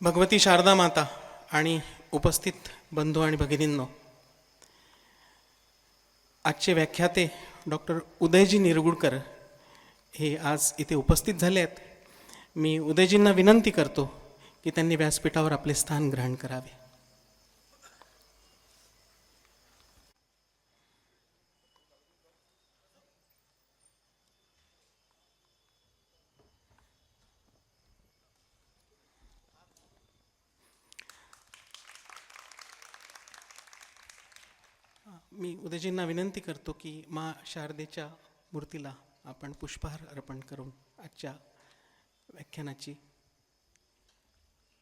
भगवती शारदा माता आणि उपस्थित बंधू आणि भगिनींनो आजचे व्याख्याते डॉक्टर उदयजी निरगुडकर हे आज इथे उपस्थित झाले आहेत. मी उदयजींना विनंती करतो की त्यांनी व्यासपीठावर आपले स्थान ग्रहण करावे. मी उदयजींना विनंती करतो की मा शारदेच्या मूर्तीला आपण पुष्पहार अर्पण करून आजच्या व्याख्यानाची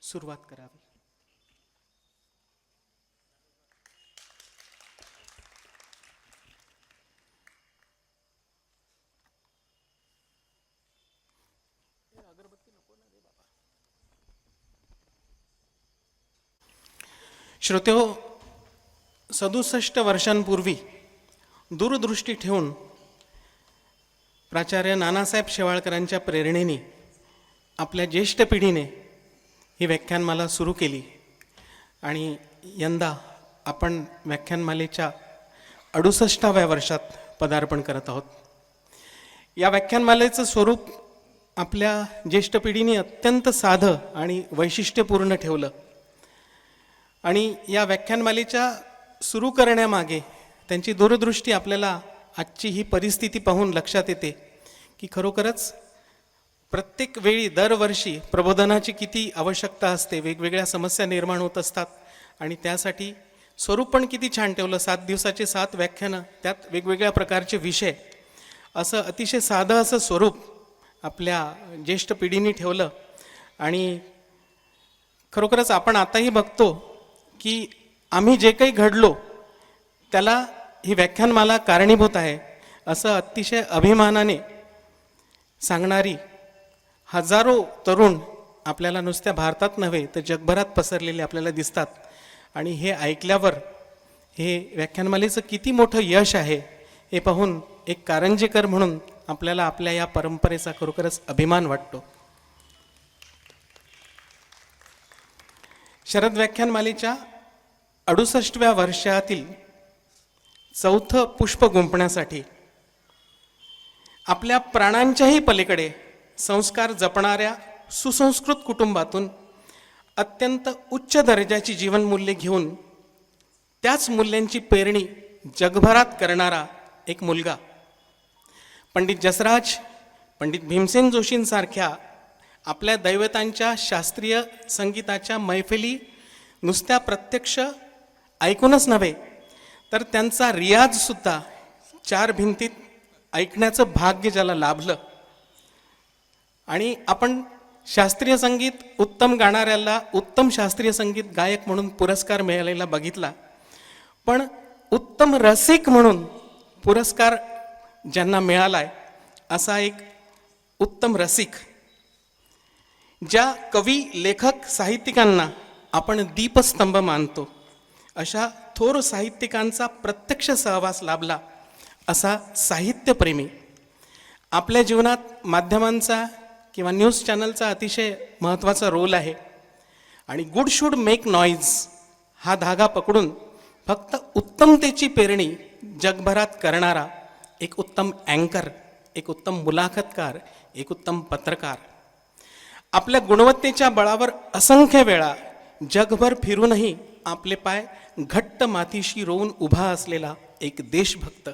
सुरुवात करावी. श्रोते हो सदुसष्ट वर्षांपूर्वी दूरदृष्टी ठेवून प्राचार्य नानासाहेब शेवाळकरांच्या प्रेरणेने आपल्या ज्येष्ठ पिढीने ही व्याख्यानमाला सुरू केली. आणि यंदा आपण व्याख्यानमालेच्या अडुसष्टाव्या वर्षात पदार्पण करत आहोत. या व्याख्यानमालेचं स्वरूप आपल्या ज्येष्ठ पिढीने अत्यंत साधं आणि वैशिष्ट्यपूर्ण ठेवलं. आणि या व्याख्यानमालेच्या सुरू करण्यामागे त्यांची दूरदृष्टी आपल्याला आजची ही परिस्थिती पाहून लक्षात येते की खरोखरच प्रत्येक वेळी दरवर्षी प्रबोधनाची किती आवश्यकता असते वेगवेगळ्या समस्या निर्माण होत असतात आणि त्यासाठी स्वरूप पण किती छान ठेवलं. सात दिवसाचे सात व्याख्यानं त्यात वेगवेगळ्या प्रकारचे विषय. असं अतिशय साधं असं स्वरूप आपल्या ज्येष्ठ पिढीने ठेवलं आणि खरोखरच आपण आताही बघतो की आम्ही जे काही घडलो त्याला ही व्याख्यानमाला कारणीभूत आहे असं अतिशय अभिमानाने सांगणारी हजारो तरुण आपल्याला नुसत्या भारतात नव्हे तर जगभरात पसरलेले आपल्याला दिसतात. आणि हे ऐकल्यावर हे व्याख्यानमालेचं किती मोठं यश आहे हे पाहून एक कारंजेकर म्हणून आपल्याला आपल्या या परंपरेचा खरोखरच अभिमान वाटतो. शरद व्याख्यानमालेच्या अडुसष्टव्या वर्षातील चौथं पुष्प गुंपण्यासाठी आपल्या प्राणांच्याही पलीकडे संस्कार जपणाऱ्या सुसंस्कृत कुटुंबातून अत्यंत उच्च दर्जाची जीवनमूल्ये घेऊन त्याच मूल्यांची पेरणी जगभरात करणारा एक मुलगा. पंडित जसराज पंडित भीमसेन जोशींसारख्या आपल्या दैवतांच्या शास्त्रीय संगीताच्या मैफिली नुसत्या प्रत्यक्ष ऐकूनच नव्हे तर त्यांचा रियाजसुद्धा चार भिंतीत ऐकण्याचं भाग्य ज्याला लाभलं. आणि आपण शास्त्रीय संगीत उत्तम गाणाऱ्याला उत्तम शास्त्रीय संगीत गायक म्हणून पुरस्कार मिळालेला बघितला. पण उत्तम रसिक म्हणून पुरस्कार ज्यांना मिळाला आहे असा एक उत्तम रसिक ज्या कवी लेखक साहित्यिकांना आपण दीपस्तंभ मानतो. अशा थोर साहित्यिकांचा प्रत्यक्ष सहवास लाभला असा साहित्यप्रेमी. आपल्या जीवनात माध्यमांचा किंवा न्यूज चॅनलचा अतिशय महत्त्वाचा रोल आहे. आणि गुड शूड मेक नॉईज हा धागा पकडून फक्त उत्तमतेची पेरणी जगभरात करणारा एक उत्तम अँकर एक उत्तम मुलाखतकार एक उत्तम पत्रकार. आपल्या गुणवत्तेच्या बळावर असंख्य वेळा जगभर फिरूनही आपले पाय घट्ट मातीशी रोवून उभा असलेला एक देशभक्त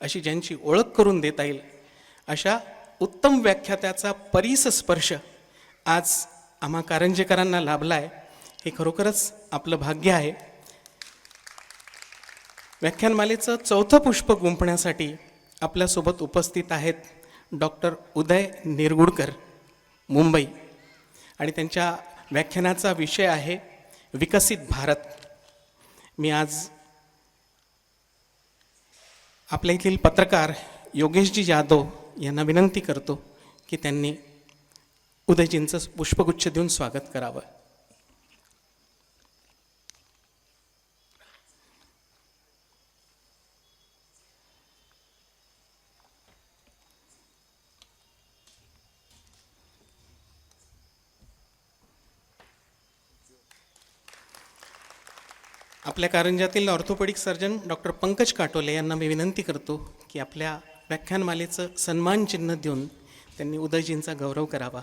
अशी ज्यांची ओळख करून देता येईल अशा उत्तम व्याख्यात्याचा परीस स्पर्श आज आम्हा कारंजेकरांना लाभला आहे हे खरोखरच आपलं भाग्य आहे. व्याख्यानमालेचं चौथं पुष्प गुंपण्यासाठी आपल्यासोबत उपस्थित आहेत डॉक्टर उदय निरगुडकर मुंबई. आणि त्यांच्या व्याख्यानाचा विषय आहे विकसित भारत. मी आज आपल्या इथील पत्रकार योगेशजी जाधव यांना विनंती करतो की त्यांनी उदयजींचं पुष्पगुच्छ देऊन स्वागत करावं. आपल्या कारंजातील orthopaedic surgeon doctor Pankaj Katole यांना मी विनंती करतो की आपल्या व्याख्यानमालेचं सन्मान चिन्ह देऊन त्यांनी उदयजींचा गौरव करावा.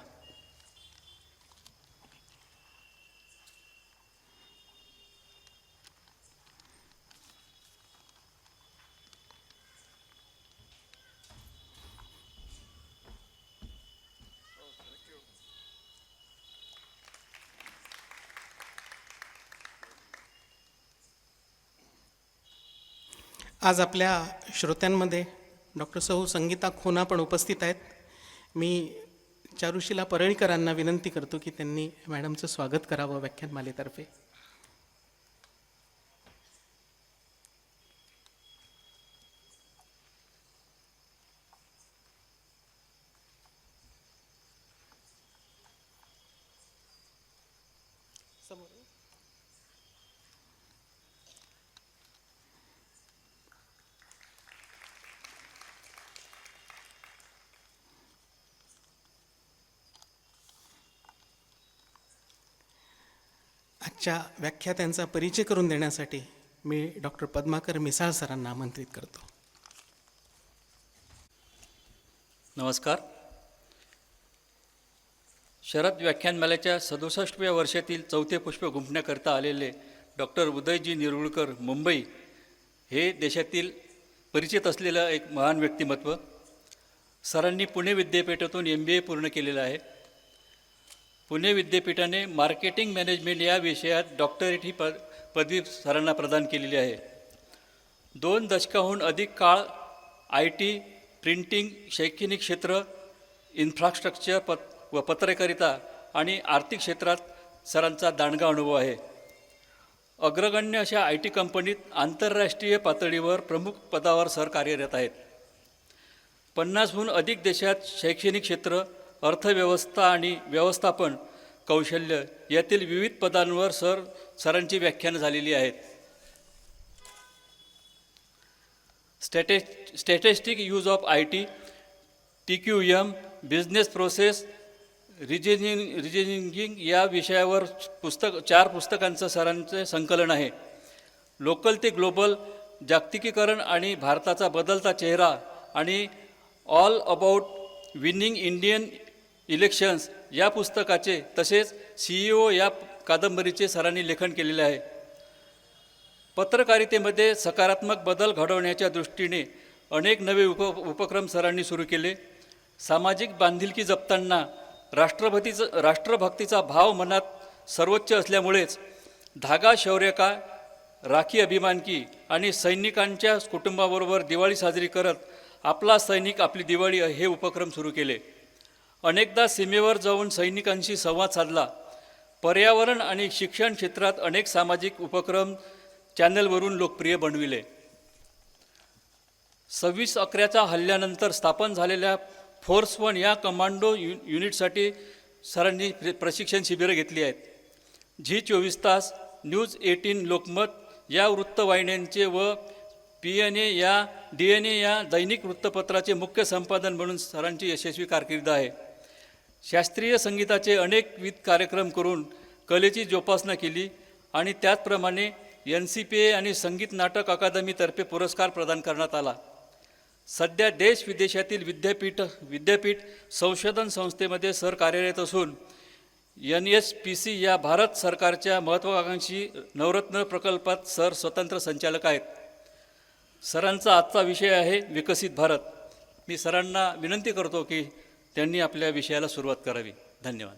आज आपल्या श्रोत्यांमध्ये डॉक्टर सौ संगीता खोना पण उपस्थित आहेत. मी चारुशिला परळीकरांना विनंती करतो की त्यांनी मॅडमचं स्वागत करावं व्याख्यानमालेतर्फे. आजच्या व्याख्यात्यांचा परिचय करून देण्यासाठी मी डॉक्टर पद्माकर मिसाळ सरांना आमंत्रित करतो. नमस्कार. शरद व्याख्यानमालेच्या सदुसष्टव्या वर्षातील चौथे पुष्प गुंफण्याकरता आलेले डॉक्टर उदयजी निरुळकर मुंबई हे देशातील परिचित असलेलं एक महान व्यक्तिमत्व. सरांनी पुणे विद्यापीठातून एम बी ए पूर्ण केलेलं आहे. पुणे विद्यापीठाने मार्केटिंग मॅनेजमेंट या विषयात डॉक्टरेट ही प पदवी सरांना प्रदान केलेली आहे. दोन दशकाहून अधिक काळ आय टी प्रिंटिंग शैक्षणिक क्षेत्र इन्फ्रास्ट्रक्चर पत व पत्रकारिता आणि आर्थिक क्षेत्रात सरांचा दांडगा अनुभव आहे. अग्रगण्य अशा आय टी कंपनीत आंतरराष्ट्रीय पातळीवर प्रमुख पदावर सर कार्यरत आहेत. पन्नासहून अधिक देशात शैक्षणिक क्षेत्र अर्थव्यवस्था आणि व्यवस्थापन कौशल्य यातील विविध पदांवर सर सरांची व्याख्यानं झालेली आहेत. स्टॅटे statistic use of I T T Q M business process reasoning रिजनिंगिंग या विषयावर पुस्तक चार पुस्तकांचं सरांचे संकलन आहे. लोकल ते ग्लोबल जागतिकीकरण आणि भारताचा बदलता चेहरा आणि all about winning Indian elections या पुस्तकाचे तसेच सी ई ओ या कादंबरीचे सरांनी लेखन केलेले आहे. पत्रकारितेमध्ये सकारात्मक बदल घडवण्याच्या दृष्टीने अनेक नवे उप उपक्रम सरांनी सुरू केले. सामाजिक बांधिलकी जपताना राष्ट्रभक्तीचं राष्ट्रभक्तीचा भाव मनात सर्वोच्च असल्यामुळेच धागा शौर्यका राखी अभिमानकी आणि सैनिकांच्या कुटुंबाबरोबर दिवाळी साजरी करत आपला सैनिक आपली दिवाळी हे उपक्रम सुरू केले. अनेकदा सीमेवर जाऊन सैनिकांशी संवाद साधला. पर्यावरण आणि शिक्षण क्षेत्रात अनेक सामाजिक उपक्रम चॅनलवरून लोकप्रिय बनविले. सव्वीस अकराच्या हल्ल्यानंतर स्थापन झालेल्या फोर्स वन या कमांडो यु युनिटसाठी सरांनी प्र प्रशिक्षण शिबिरं घेतली आहेत. झी चोवीस तास न्यूज एटीन लोकमत या वृत्तवाहिन्यांचे व पी एन ए या डी एन ए या दैनिक वृत्तपत्राचे मुख्य संपादन म्हणून सरांची यशस्वी कारकीर्द आहे. शास्त्रीय संगीताचे अनेकविध कार्यक्रम करून कलेची जोपासना केली आणि त्याचप्रमाणे एन सी पी ए आणि संगीत नाटक अकादमीतर्फे पुरस्कार प्रदान करण्यात आला. सध्या देश विदेशातील विद्यापीठ विद्यापीठ संशोधन संस्थेमध्ये सर कार्यरत असून एन एस पी सी या भारत सरकारच्या महत्त्वाकांक्षी नवरत्न प्रकल्पात सर स्वतंत्र संचालक आहेत. सरांचा आजचा विषय आहे विकसित भारत. मी सरांना विनंती करतो की त्यांनी आपल्या विषयाला सुरुवात करावी. धन्यवाद.